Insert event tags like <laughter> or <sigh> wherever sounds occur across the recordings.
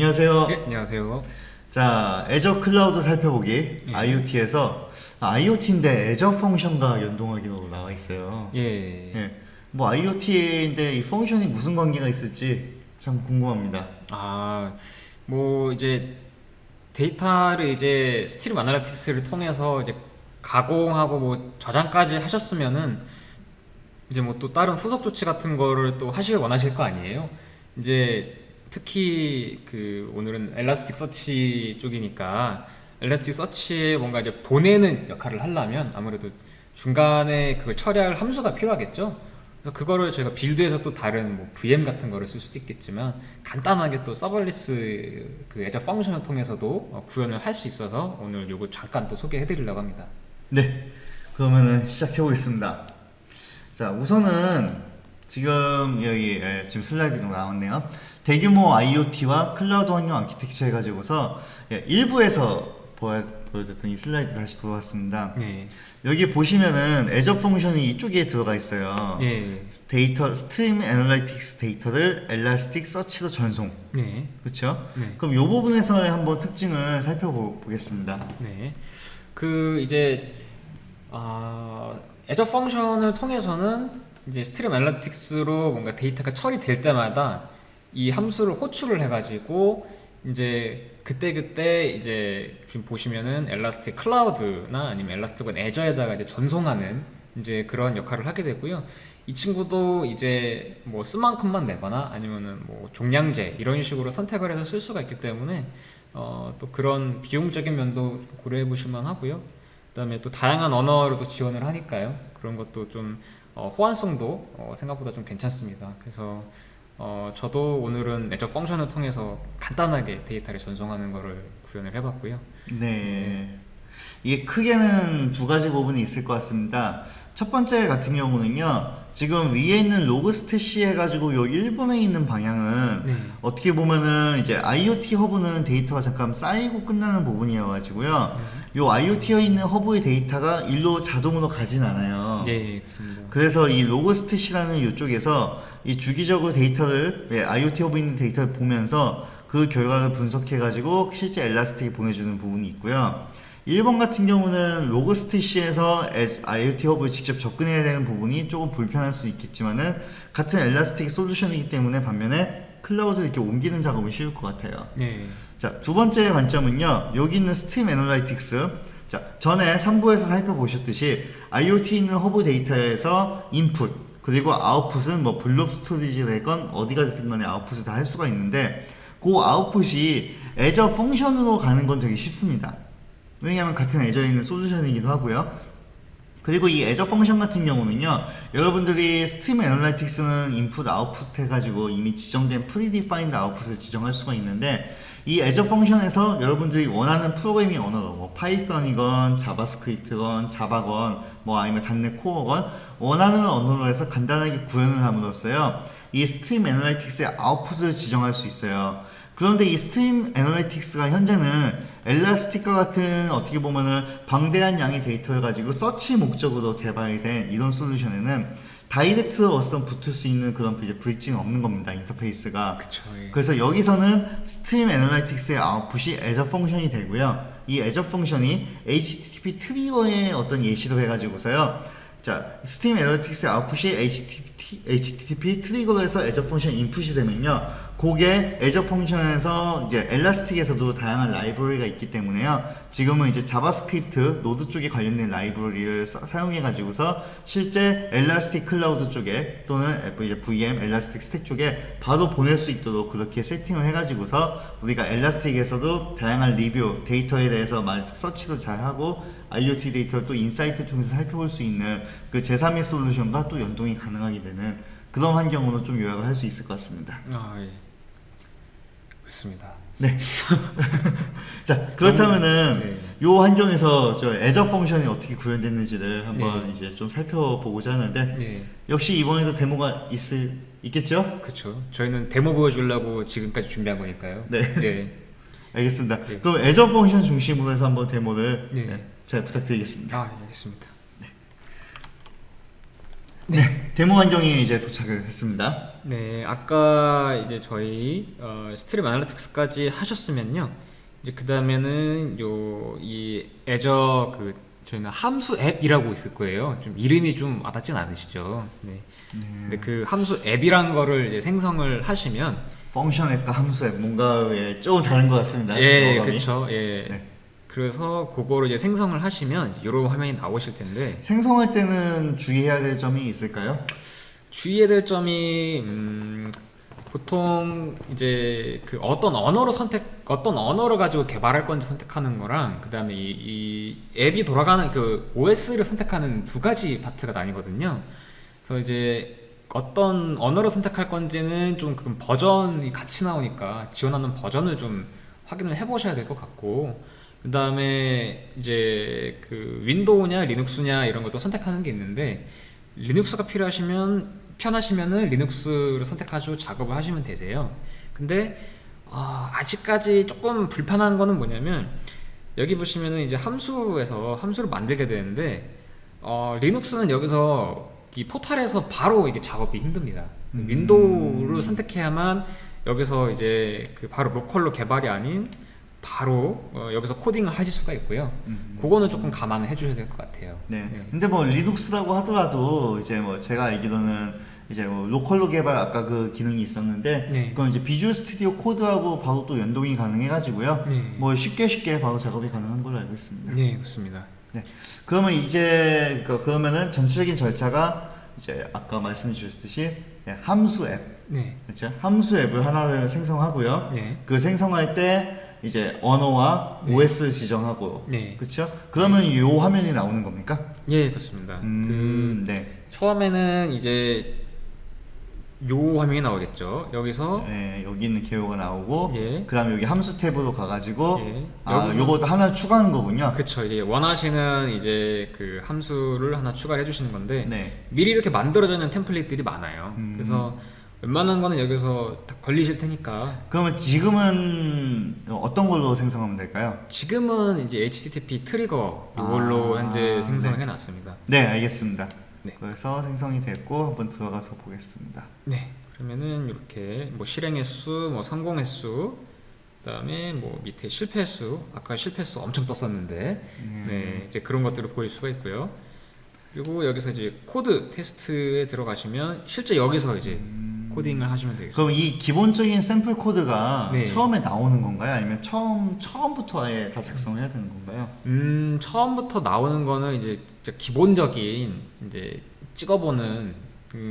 안녕하세요. 예, 안녕하세요. 자, 애저 클라우드 살펴보기 예. IoT에서 IoT인데 애저 펑션과 연동하기로 나와 있어요. 예. 예. 뭐 IoT인데 이 펑션이 무슨 관계가 있을지 참 궁금합니다. 아, 뭐 이제 데이터를 이제 스트림 아날리틱스를 통해서 이제 가공하고 뭐 저장까지 하셨으면은 이제 뭐 또 다른 후속 조치 같은 거를 또 하시길 원하실 거 아니에요? 이제 특히 그 오늘은 엘라스틱 서치 쪽이니까 엘라스틱 서치에 뭔가 이제 보내는 역할을 하려면 아무래도 중간에 그걸 처리할 함수가 필요하겠죠? 그래서 그거를 저희가 빌드에서 또 다른 뭐 VM 같은 거를 쓸 수도 있겠지만 간단하게 또 서벌리스 그 애저 펑션을 통해서도 어, 구현을 할 수 있어서 오늘 요거 잠깐 또 소개해 드리려고 합니다. 네. 그러면은 시작해 보겠습니다. 자, 우선은 지금 여기 예, 지금 슬라이드가 나왔네요. 대규모 IoT와 클라우드 환경 아키텍처 해가지고서 예, 일부에서 보여, 보여줬던 이 슬라이드 다시 돌아왔습니다. 네. 여기 보시면은 애저 펑션이 이쪽에 들어가 있어요. 예. 데이터 스트림 애널라이틱스 데이터를 엘라스틱 서치로 전송. 네. 그렇죠? 네. 그럼 이 부분에서의 한번 특징을 살펴보겠습니다. 네. 그 이제 아 애저 펑션을 통해서는 이제 스트림 애널리틱스로 뭔가 데이터가 처리될 때마다 이 함수를 호출을 해가지고 이제 그때 그때 이제 지금 보시면은 엘라스틱 클라우드나 아니면 엘라스틱 원 애저에다가 이제 전송하는 이제 그런 역할을 하게 되고요. 이 친구도 이제 뭐쓴 만큼만 내거나 아니면은 뭐 종량제 이런 식으로 선택을 해서 쓸 수가 있기 때문에 어, 또 그런 비용적인 면도 고려해 보실만 하고요. 그다음에 또 다양한 언어로도 지원을 하니까요. 그런 것도 좀 어, 호환성도 어, 생각보다 좀 괜찮습니다. 그래서 어, 저도 오늘은 애저 펑션을 통해서 간단하게 데이터를 전송하는 거를 구현을 해봤고요. 네. 이게 크게는 두 가지 부분이 있을 것 같습니다. 첫 번째 같은 경우는요, 지금 위에 있는 로그 스태시 해가지고 요 일본에 있는 방향은 네. 어떻게 보면은 이제 IoT 허브는 데이터가 잠깐 쌓이고 끝나는 부분이어가지고요, 요 IoT에 있는 허브의 데이터가 일로 자동으로 가진 않아요. 예, 그렇습니다. 그래서 이 로고 스탯이라는 이쪽에서 이 주기적으로 데이터를 예, IoT 허브에 있는 데이터를 보면서 그 결과를 분석해 가지고 실제 엘라스틱에 보내주는 부분이 있고요. 1번 같은 경우는 로고 스테이시에서 IoT 허브에 직접 접근해야 되는 부분이 조금 불편할 수 있겠지만은 같은 엘라스틱 솔루션이기 때문에 반면에 클라우드를 이렇게 옮기는 작업은 쉬울 것 같아요. 예, 자, 두 번째 관점은요. 여기 있는 스트림 애널라이틱스. 자, 전에 3부에서 살펴보셨듯이 IoT 있는 허브 데이터에서 인풋 그리고 아웃풋은 뭐 블록 스토리지라건 어디가 됐든 간에 아웃풋을 다 할 수가 있는데 그 아웃풋이 애저 펑션으로 가는 건 되게 쉽습니다. 왜냐하면 같은 애저에 있는 솔루션이기도 하고요. 그리고 이 애저 펑션 같은 경우는요 여러분들이 스트림 애널라이틱스는 인풋 아웃풋 해가지고 이미 지정된 프리디파인드 아웃풋을 지정할 수가 있는데 이 애저 펑션에서 여러분들이 원하는 프로그래밍 언어로 뭐 파이썬이건 자바스크립트건 자바건 뭐 아니면 단넷 코어건 원하는 언어로 해서 간단하게 구현을 함으로써요. 이 스트림 애널라이틱스의 아웃풋을 지정할 수 있어요. 그런데 이 스트림 애널리틱스가 현재는 엘라스틱과 같은 어떻게 보면은 방대한 양의 데이터를 가지고 서치 목적으로 개발이 된 이런 솔루션에는 다이렉트로 어떤 붙을 수 있는 그런 이제 브릿지는 없는 겁니다 인터페이스가 그쵸. 예. 그래서 여기서는 스트림 애널리틱스의 아웃풋이 애저 펑션이 되고요 이 애저 펑션이 HTTP 트리거의 어떤 예시로 해가지고서요 자 스트림 애널리틱스의 아웃풋이 HTTP, HTTP 트리거로 해서 애저 펑션 인풋이 되면요 그게 애저 펑션에서 이제 엘라스틱에서도 다양한 라이브러리가 있기 때문에요. 지금은 이제 자바스크립트 노드 쪽에 관련된 라이브러리를 사- 사용해 가지고서 실제 엘라스틱 클라우드 쪽에 또는 이제 VM 엘라스틱 스택 쪽에 바로 보낼 수 있도록 그렇게 세팅을 해 가지고서 우리가 엘라스틱에서도 다양한 리뷰 데이터에 대해서 말 서치도 잘 하고 IoT 데이터를 또 인사이트 통해서 살펴볼 수 있는 그 제3의 솔루션과 또 연동이 가능하게 되는 그런 환경으로 좀 요약을 할 수 있을 것 같습니다. 아, 예. 그렇습니다. 네. <laughs> 자 그렇다면은 네. 요 환경에서 저 애저 펑션이 어떻게 구현됐는지를 한번 네. 이제 좀 살펴보고자 하는데 예. 역시 이번에도 데모가 있을 있겠죠? 그렇죠. 저희는 데모 보여주려고 지금까지 준비한 거니까요. 네. 예. <laughs> 알겠습니다. 네. 그럼 애저 펑션 중심으로 해서 한번 데모를 네. 네, 잘 부탁드리겠습니다. 아, 예, 알겠습니다. 네. 데모 환경이 이제 도착을 했습니다. 네, 아까 이제 저희 어, 스트림 아날리틱스까지 하셨으면요. 이제 그 다음에는 요 이 애저 그 저희는 함수 앱이라고 있을 거예요. 좀 이름이 좀 와닿진 않으시죠? 네. 근데 그 함수 앱이란 거를 이제 생성을 하시면 펑션 앱과 함수 앱 뭔가 예, 조금 다른 것 같습니다. 예, 어감이. 그렇죠. 예. 네. 그래서 그거를 이제 생성을 하시면 이런 화면이 나오실 텐데 생성할 때는 주의해야 될 점이 있을까요? 주의해야 될 점이 음, 보통 이제 그 어떤 언어로 선택 어떤 언어를 가지고 개발할 건지 선택하는 거랑 그 다음에 이, 이 앱이 돌아가는 그 OS를 선택하는 두 가지 파트가 나뉘거든요. 그래서 이제 어떤 언어를 선택할 건지는 좀 그 버전이 같이 나오니까 지원하는 버전을 좀 확인을 해보셔야 될 것 같고 그 다음에 이제 그 윈도우냐 리눅스냐 이런 것도 선택하는 게 있는데 리눅스가 필요하시면 편하시면은 리눅스를 선택하시고 작업을 하시면 되세요. 근데 아, 아직까지 조금 불편한 거는 뭐냐면 여기 보시면은 이제 함수에서 함수를 만들게 되는데 어, 리눅스는 여기서 이 포탈에서 바로 이게 작업이 힘듭니다. 음. 윈도우를 선택해야만 여기서 이제 그 바로 로컬로 개발이 아닌 바로 어, 여기서 코딩을 하실 수가 있고요. 음. 그거는 조금 감안을 해주셔야 될 것 같아요. 네. 근데 뭐 리눅스라고 하더라도 이제 뭐 제가 알기로는 이제 뭐 로컬로 개발 아까 그 기능이 있었는데 네. 그건 이제 비주얼 스튜디오 코드하고 바로 또 연동이 가능해가지고요. 네. 뭐 쉽게 쉽게 바로 작업이 가능한 걸로 알고 있습니다. 네, 그렇습니다. 네. 그러면 이제 그- 그러면은 전체적인 절차가 이제 아까 말씀해 주셨듯이 예, 함수 앱 네, 그렇죠? 함수 앱을 하나를 생성하고요. 네, 그 생성할 때 이제 언어와 네. OS 지정하고 네, 그렇죠? 그러면 요 화면이 나오는 겁니까? 예, 그렇습니다. 음, 네. 그 처음에는 이제 요 화면이 나오겠죠. 여기서 네, 여기 있는 개요가 나오고 예. 그다음에 여기 함수 탭으로 가가지고 예, 아 요거 하나 추가하는 거군요. 그쵸 이제 원하시는 이제 그 함수를 하나 추가를 해주시는 건데 네. 미리 이렇게 만들어져 있는 템플릿들이 많아요. 음. 그래서 웬만한 거는 여기서 다 걸리실 테니까 그러면 지금은 어떤 걸로 생성하면 될까요? 지금은 이제 HTTP 트리거 이걸로 아, 현재 생성을 네. 해놨습니다. 네, 알겠습니다. 네. 그래서 생성이 됐고 한번 들어가서 보겠습니다. 네. 그러면은 이렇게 뭐 실행 횟수, 뭐 성공 횟수, 그다음에 뭐 밑에 실패 횟수, 아까 실패 횟수 엄청 떴었는데, 네, 이제 그런 것들을 보일 수가 있고요. 그리고 여기서 이제 코드 테스트에 들어가시면 실제 여기서 이제 코딩을 하시면 되겠습니다. 그럼 이 기본적인 샘플 코드가 네. 처음에 나오는 건가요? 아니면 처음 처음부터 아예 다 작성을 해야 되는 건가요? 음, 처음부터 나오는 거는 이제 진짜 기본적인 이제 찍어보는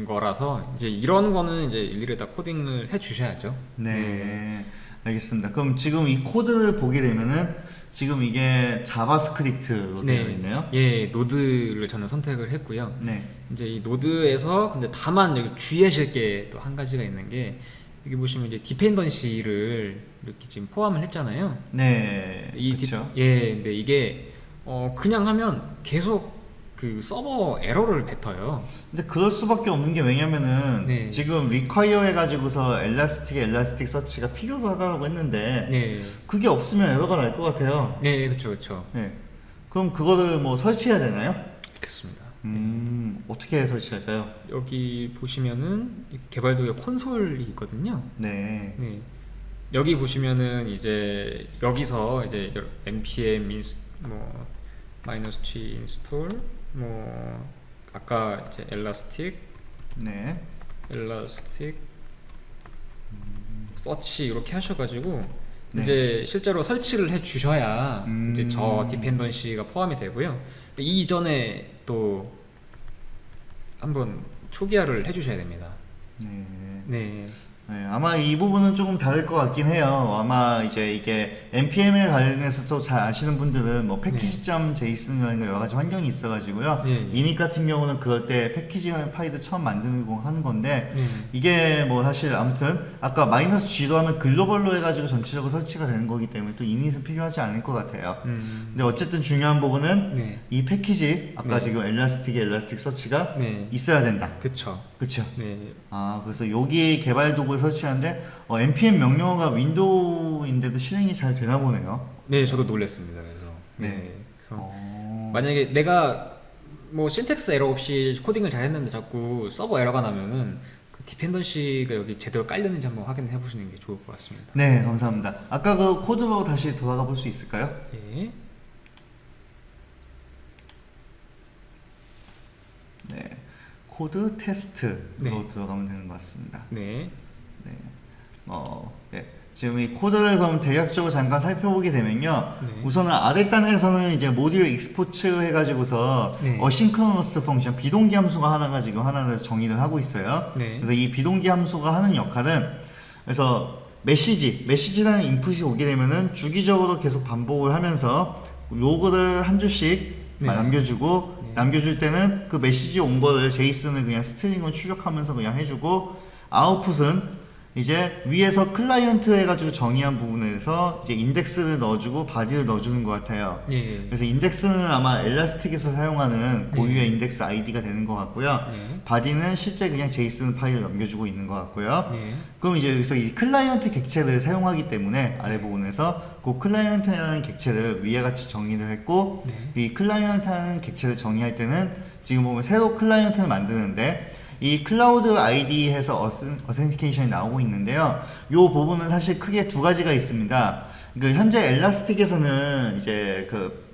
거라서 이제 이런 거는 이제 일일이 다 코딩을 해 주셔야죠. 네, 알겠습니다. 그럼 지금 이 코드를 보게 되면은 지금 이게 자바스크립트로 되어 있네요. 예, 노드를 저는 선택을 했고요. 네, 이제 이 노드에서 근데 다만 여기 주의하실 게 또 한 가지가 있는 게 여기 보시면 이제 디펜던시를 이렇게 지금 포함을 했잖아요. 네, 이 디- 그렇죠. 예, 근데 이게 어 그냥 하면 계속 그 서버 에러를 뱉어요. 근데 그럴 수밖에 없는 게 왜냐면은 네. 지금 리콰이어 해가지고서 엘라스틱 엘라스틱 서치가 필요로 하다고 했는데 네, 그게 없으면 에러가 날 것 같아요. 네, 그렇죠, 그렇죠. 네, 그럼 그거를 뭐 설치해야 되나요? 그렇습니다. 음, 어떻게 설치할까요? 여기 보시면은 이 개발도의 콘솔이 있거든요. 네, 네. 여기 보시면은 이제 여기서 이제 npm 인스 뭐 마이너스 t 인스톨 뭐 아까 이제 엘라스틱 네, 엘라스틱 서치 이렇게 하셔가지고 네. 이제 실제로 설치를 해 주셔야 음. 이제 저 디펜던시가 포함이 되고요. 이 이전에 또 한번 초기화를 해 주셔야 됩니다. 네. 네, 네, 아마 이 부분은 조금 다를 것 같긴 해요. 아마 이제 이게 npm에 관련해서 또 잘 아시는 분들은 뭐 패키지.json이라는 여러 가지 환경이 있어가지고요. 네. 이닉 같은 경우는 그럴 때 패키지 파일을 처음 만드는 거 하는 건데 네, 이게 뭐 사실 아무튼 아까 마이너스 G로 하면 글로벌로 해가지고 전체적으로 설치가 되는 거기 때문에 또 이닛은 필요하지 않을 것 같아요. 음, 근데 어쨌든 중요한 부분은 네, 이 패키지 아까 네. 지금 엘라스틱의 엘라스틱 서치가 네, 있어야 된다. 그쵸. 그쵸? 네, 아 그래서 여기 개발 도구 를 설치하는데 어, npm 명령어가 윈도우인데도 실행이 잘 되나 보네요. 네, 저도 놀랐습니다. 그래서 네. 네, 그래서 어... 만약에 내가 뭐 신텍스 에러 없이 코딩을 잘 했는데 자꾸 서버 에러가 나면은 그 디펜던시가 여기 제대로 깔렸는지 한번 확인해 보시는 게 좋을 것 같습니다. 네, 감사합니다. 아까 그 코드로 다시 돌아가 볼 수 있을까요? 예. 네. 코드 테스트로 네. 들어가면 되는 것 같습니다. 네. 네. 어, 네. 지금 이 코드를 그럼 대략적으로 잠깐 살펴보게 되면요. 네. 우선은 아랫단에서는 이제 모듈 익스포츠 해가지고서 네. 어싱크로너스 펑션 비동기 함수가 하나가 지금 하나를 정의를 하고 있어요. 네. 그래서 이 비동기 함수가 하는 역할은 그래서 메시지, 메시지라는 인풋이 오게 되면은 주기적으로 계속 반복을 하면서 로그를 한 줄씩 네. 남겨주고 네. 남겨줄 때는 그 메시지 온 거를 제이슨을 그냥 스트링으로 출력하면서 그냥 해주고 아웃풋은 이제 위에서 클라이언트 해가지고 정의한 부분에서 이제 인덱스를 넣어주고 바디를 넣어주는 것 같아요. 예. 그래서 인덱스는 아마 엘라스틱에서 사용하는 고유의 네. 인덱스 아이디가 되는 것 같고요. 네. 바디는 실제 그냥 제이슨 파일을 넘겨주고 있는 것 같고요. 네. 그럼 이제 여기서 이 클라이언트 객체를 사용하기 때문에 아래 부분에서 그 클라이언트라는 객체를 위에 같이 정의를 했고 네. 이 클라이언트라는 객체를 정의할 때는 지금 보면 새로 클라이언트를 만드는데 이 클라우드 아이디 해서 어센, 어센티케이션이 나오고 있는데요. 이 부분은 사실 크게 두 가지가 있습니다. 그 현재 엘라스틱에서는 이제 그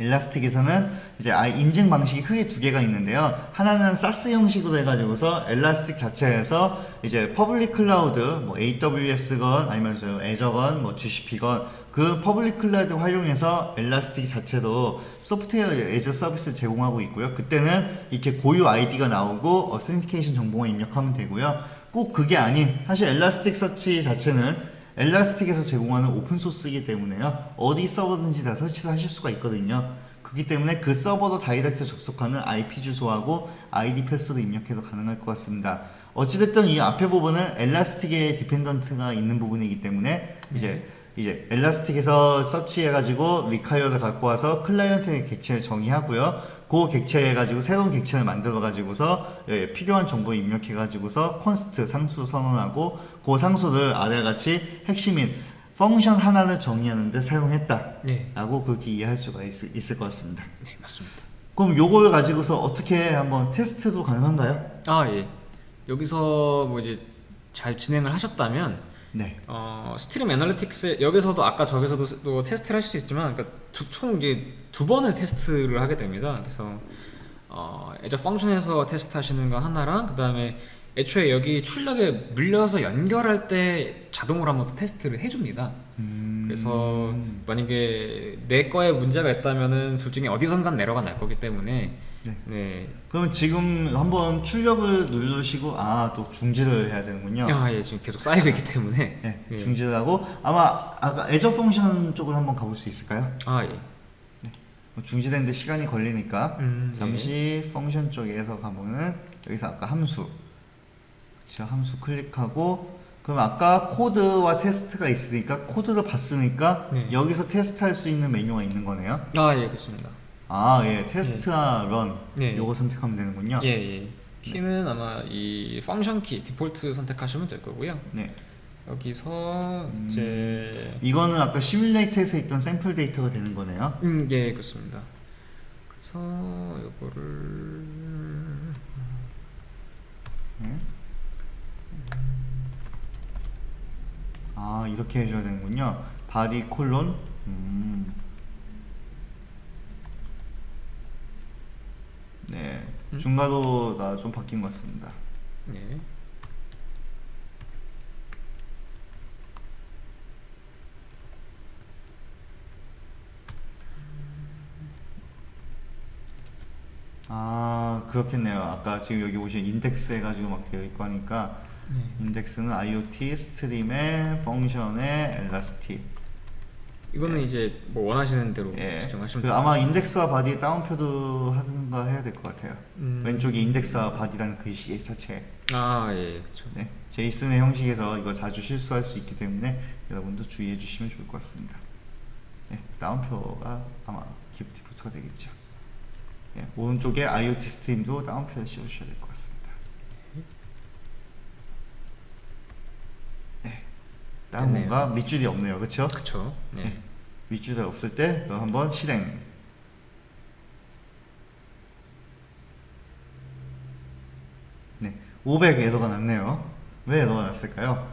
엘라스틱에서는 이제 아 인증 방식이 크게 두 개가 있는데요. 하나는 사스 형식으로 해가지고서 엘라스틱 자체에서 이제 퍼블릭 클라우드, 뭐 AWS건 아니면 저 애저건, 뭐 GCP건 그 퍼블릭 클라우드 활용해서 엘라스틱 자체도 소프트웨어 애저 서비스 제공하고 있고요. 그때는 이렇게 고유 아이디가 나오고 어센티케이션 정보만 입력하면 되고요. 꼭 그게 아닌 사실 엘라스틱 서치 자체는 엘라스틱에서 제공하는 오픈 소스이기 때문에요. 어디 서버든지 다 설치를 하실 수가 있거든요. 그렇기 때문에 그 서버로 다이렉트 접속하는 IP 주소하고 아이디 패스도 입력해서 가능할 것 같습니다. 어찌됐든 이 앞에 부분은 엘라스틱의 디펜던트가 있는 부분이기 때문에 이제 이제 엘라스틱에서 서치해가지고 리카이어를 갖고 와서 클라이언트의 객체를 정의하고요. 그 객체해가지고 새로운 객체를 만들어가지고서 예, 필요한 정보 입력해가지고서 콘스트 상수 선언하고 그 상수를 아래 같이 핵심인 펑션 하나를 정의하는데 사용했다. 네. 라고 그렇게 이해할 수가 있, 있을 것 같습니다. 네, 맞습니다. 그럼 요걸 가지고서 어떻게 한번 테스트도 가능한가요? 아, 예. 여기서 뭐 이제 잘 진행을 하셨다면 네. 어, 스트림 애널리틱스 여기서도 아까 저기서도 스- 또 테스트를 하실 수 있지만 그러니까 두, 총 이제 두 번을 테스트를 하게 됩니다. 그래서 어, 애저 펑션에서 테스트 하시는 거 하나랑 그 다음에 애초에 여기 출력에 물려서 연결할 때 자동으로 한번 또 테스트를 해줍니다. 음... 그래서 만약에 내 거에 문제가 있다면은 둘 중에 어디선간 에러가 날 거기 때문에 네. 네. 그럼 지금 한번 출력을 누르시고 아 또 중지를 해야 되는군요. 아, 예, 지금 계속 쌓이고 있기 때문에 네, 예. 중지를 하고 아마 아까 애저 펑션 쪽으로 한번 가볼 수 있을까요? 아, 예. 뭐 중지되는데 시간이 걸리니까 음, 잠시 펑션 쪽에서 가보면 여기서 아까 함수 그쵸 함수 클릭하고 그럼 아까 코드와 테스트가 있으니까 코드를 봤으니까 네. 여기서 테스트할 수 있는 메뉴가 있는 거네요. 아, 예, 그렇습니다. 아 예 테스트와 런 네. 요거 선택하면 되는군요. 예, 예. 키는 아마 이 펑션 키 디폴트 선택하시면 될 거고요. 네 여기서 음. 이제 이거는 아까 시뮬레이터에서 있던 샘플 데이터가 되는 거네요. 음, 예, 그렇습니다. 그래서 요거를 네. 아 이렇게 해줘야 되는군요. 바디 콜론. 음. 네 음? 중괄호가 좀 바뀐 것 같습니다. 네. 아 그렇겠네요. 아까 지금 여기 보시면 인덱스 해가지고 막 되어 있고 하니까 네. 인덱스는 IoT 스트림의 펑션의 엘라스틱. 이거는 이제 뭐 원하시는 대로 예. 그 돼요. 아마 인덱스와 바디 다운표도 하든가 해야 될 것 같아요. 음. 왼쪽에 인덱스와 바디라는 글씨 자체. 아, 예, 그렇죠. 네. 제이슨의 형식에서 이거 자주 실수할 수 있기 때문에 여러분도 주의해 주시면 좋을 것 같습니다. 네. 다운표가 아마 기프 디프트가 되겠죠. 네. 오른쪽에 IoT 스트림도 다운표를 씌워주셔야 될 것 같습니다. 네. 다운표가 밑줄이 없네요. 그렇죠? 그렇죠. 네. 네. 밑줄이 없을 때 이거 한번 실행. 네, 500 에러가 났네요. 왜 에러가 났을까요?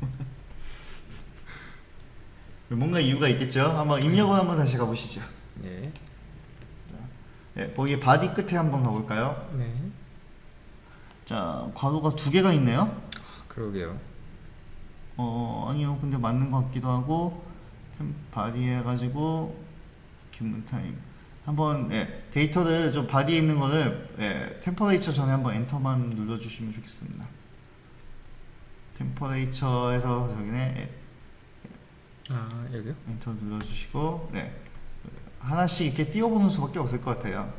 <laughs> 뭔가 이유가 있겠죠? 한번 입력을 한번 다시 가보시죠. 예. 네, 거기 바디 끝에 한번 가볼까요? 네. 자, 괄호가 두 개가 있네요. 그러게요. 어, 아니요. 근데 맞는 것 같기도 하고, 템 바디 해가지고, 기문타임. 한번, 예, 데이터를 좀 바디에 있는 거를, 예, 템퍼레이처 전에 한번 엔터만 눌러주시면 좋겠습니다. 템퍼레이처에서 저기네, 예, 아 여기요? 엔터 눌러주시고, 네. 하나씩 이렇게 띄워보는 수밖에 없을 것 같아요.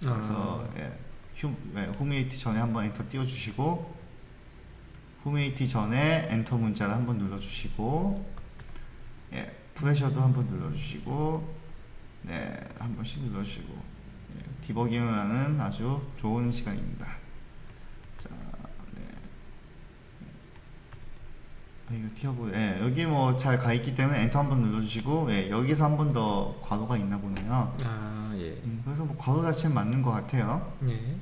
그래서 아. 예, 휴, 예, 후메이티 전에 한번 엔터 띄워주시고 후메이티 전에 엔터 문자를 한번 눌러주시고 예, 프레셔도 한번 눌러주시고 네, 한 번씩 눌러주시고 예, 디버깅을 하는 아주 좋은 시간입니다. 자, 네. 아, 이거 띄워보, 예, 여기 뭐 잘 가 있기 때문에 엔터 한번 눌러주시고 예, 여기서 한 번 더 괄호가 있나 보네요. 아 예. 음, 그래서 뭐 괄호 자체는 맞는 것 같아요. 예.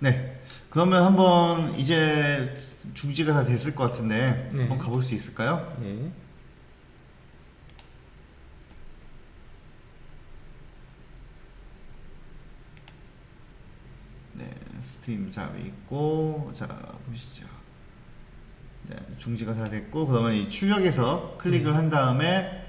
네. 그러면 한번 이제 중지가 다 됐을 것 같은데 네. 한번 가볼 수 있을까요? 예. 네, 스트림 잡이 있고 자 보시죠. 네, 중지가 다 됐고 그러면 이 출력에서 클릭을 네. 한 다음에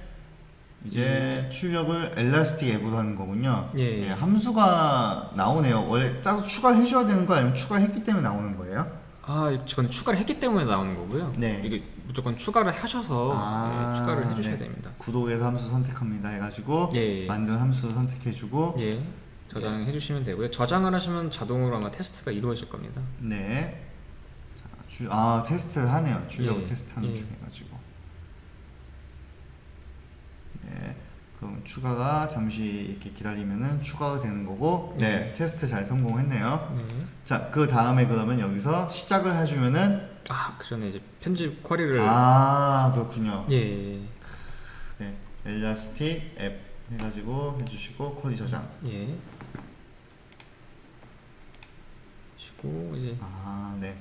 이제 출력을 엘라스틱 앱으로 하는 거군요. 예. 네, 함수가 나오네요. 원래 따로 추가를 해줘야 되는 거 아니면 추가했기 때문에 나오는 거예요? 아, 저는 추가를 했기 때문에 나오는 거고요. 네. 이게 무조건 추가를 하셔서 아, 네, 추가를 해주셔야 네. 됩니다. 구독에서 함수 선택합니다 해가지고 예. 만든 함수 선택해주고 예, 저장해 주시면 되고요. 저장을 하시면 자동으로 아마 테스트가 이루어질 겁니다. 네. 자, 주, 아 테스트 하네요. 출력 예, 테스트하는 예. 중에 가지고. 네. 그럼 추가가 잠시 이렇게 기다리면은 추가가 되는 거고, 네, 테스트 잘 성공했네요. 네. 자, 그 다음에 그러면 여기서 시작을 해주면은, 아, 그 전에 이제 편집 쿼리를 아, 그렇군요. 예, 네, 엘라스틱 앱 해가지고 해주시고 코디 저장. 예. 시고 이제 아, 네.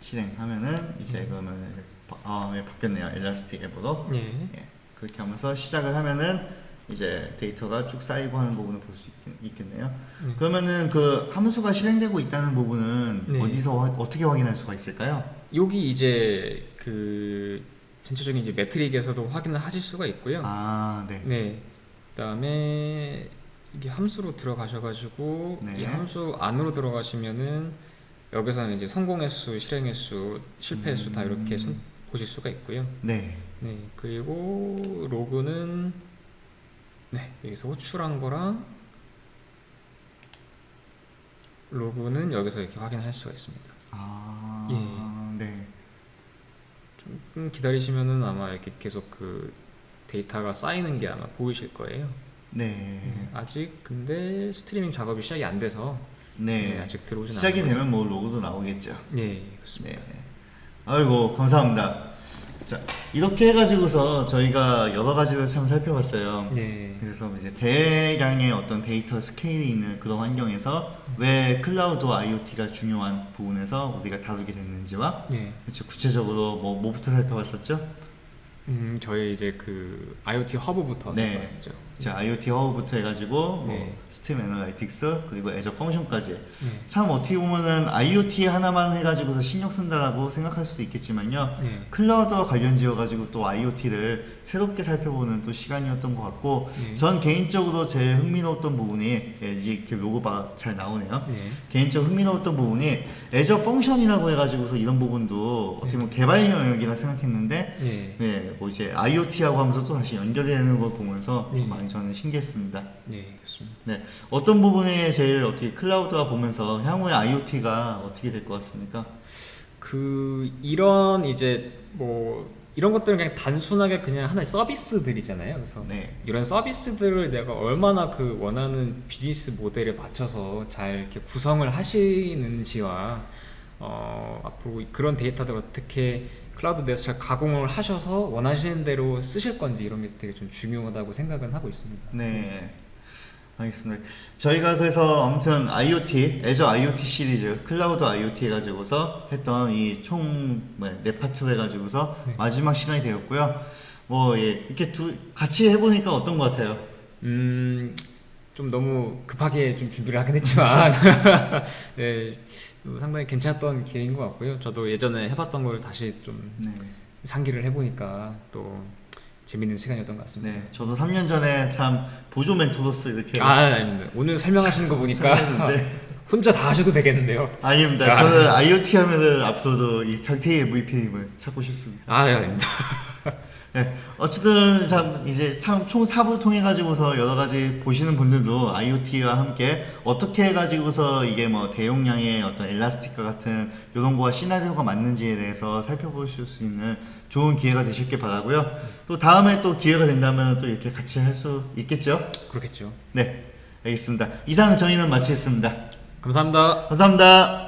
실행하면은 이제 그러면 바- 아, 네, 바뀌었네요. 엘라스틱 앱으로. 예, 예, 그렇게 하면서 시작을 하면은 이제 데이터가 쭉 쌓이고 하는 부분을 볼 수 있겠네요. 네. 그러면은 그 함수가 실행되고 있다는 부분은 네. 어디서 화- 어떻게 확인할 수가 있을까요? 여기 이제 그 전체적인 이제 매트릭에서도 확인을 하실 수가 있고요. 아, 네. 네. 그다음에 이게 함수로 들어가셔가지고 네. 이 함수 안으로 들어가시면은 여기서는 이제 성공 횟수, 실행 횟수, 실패 횟수 다 이렇게 음. 손- 보실 수가 있고요. 네. 네. 그리고 로그는 네 여기서 호출한 거랑 로그는 여기서 이렇게 확인할 수가 있습니다. 아, 예. 네. 좀 기다리시면은 아마 이렇게 계속 그 데이터가 쌓이는 게 아마 보이실 거예요. 네. 아직 근데 스트리밍 작업이 시작이 안 돼서 네. 네, 아직 들어오진 시작이 않은 거죠. 되면 뭐 로고도 나오겠죠. 네 그렇습니다. 네. 아이고 감사합니다. 자 이렇게 해가지고서 저희가 여러 가지를 참 살펴봤어요. 네. 그래서 이제 대량의 어떤 데이터 스케일이 있는 그런 환경에서 왜 클라우드 IoT가 중요한 부분에서 우리가 다루게 됐는지와 네. 그렇죠 구체적으로 뭐 뭐부터 살펴봤었죠? 음 저희 이제 그 IoT 허브부터 네. 봤었죠. 자 IoT 허브부터 해가지고 뭐 네. 스팀 애널라이틱스 그리고 애저 펑션까지 네. 참 어떻게 보면은 IoT 하나만 해가지고서 신경 쓴다라고 생각할 수도 있겠지만요. 네. 클라우드와 관련 지어가지고 또 IoT를 새롭게 살펴보는 또 시간이었던 것 같고, 네. 전 개인적으로 제일 흥미로웠던 부분이, 예, 이제 이렇게 로고가 잘 나오네요. 네. 개인적으로 흥미로웠던 부분이 애저 펑션이라고 해가지고서 이런 부분도 어떻게 보면 개발 영역이라 생각했는데, 네. 네, 뭐 이제 IoT하고 하면서 또 다시 연결되는 걸 보면서 네. 많이 저는 신기했습니다. 네, 그렇습니다. 네, 어떤 부분에 제일 어떻게 클라우드와 보면서 향후에 IoT가 어떻게 될 것 같습니까? 그 이런 이제 뭐 이런 것들은 그냥 단순하게 그냥 하나의 서비스들이잖아요. 그래서 네. 이런 서비스들을 내가 얼마나 그 원하는 비즈니스 모델에 맞춰서 잘 이렇게 구성을 하시는지와 어, 앞으로 그런 데이터들 어떻게 클라우드에서 잘 가공을 하셔서 원하시는 대로 쓰실 건지 이런 게 되게 좀 중요하다고 생각은 하고 있습니다. 네. 알겠습니다. 저희가 그래서 아무튼 IoT, 애저 IoT 시리즈, 클라우드 IoT 해가지고서 했던 이 총 네 파트로 해가지고서 네. 마지막 시간이 되었고요. 뭐 예, 이렇게 두 같이 해보니까 어떤 것 같아요? 음, 좀 너무 급하게 좀 준비를 하긴 했지만, <laughs> 네, 또 상당히 괜찮았던 기회인 것 같고요. 저도 예전에 해봤던 거를 다시 좀 네. 상기를 해보니까 또 재밌는 시간이었던 것 같습니다. 네. 저도 3년 전에 참 보조 멘토로스 이렇게 아, 아닙니다. 오늘 설명하시는 거 보니까 했는데 <laughs> 혼자 다 하셔도 되겠는데요. 아닙니다. 아. 저는 IoT 하면은 앞으로도 이 장태희 MVP님을 찾고 싶습니다. 아, 아닙니다. <laughs> 네, 어쨌든 참 이제 참총 4부 통해 가지고서 여러 가지 보시는 분들도 IoT와 함께 어떻게 해 가지고서 이게 뭐 대용량의 어떤 엘라스틱과 같은 이런 거와 시나리오가 맞는지에 대해서 살펴보실 수 있는 좋은 기회가 되셨길 바라고요. 또 다음에 또 기회가 된다면 또 이렇게 같이 할 수 있겠죠? 그렇겠죠. 네, 알겠습니다. 이상 저희는 마치겠습니다. 감사합니다. 감사합니다.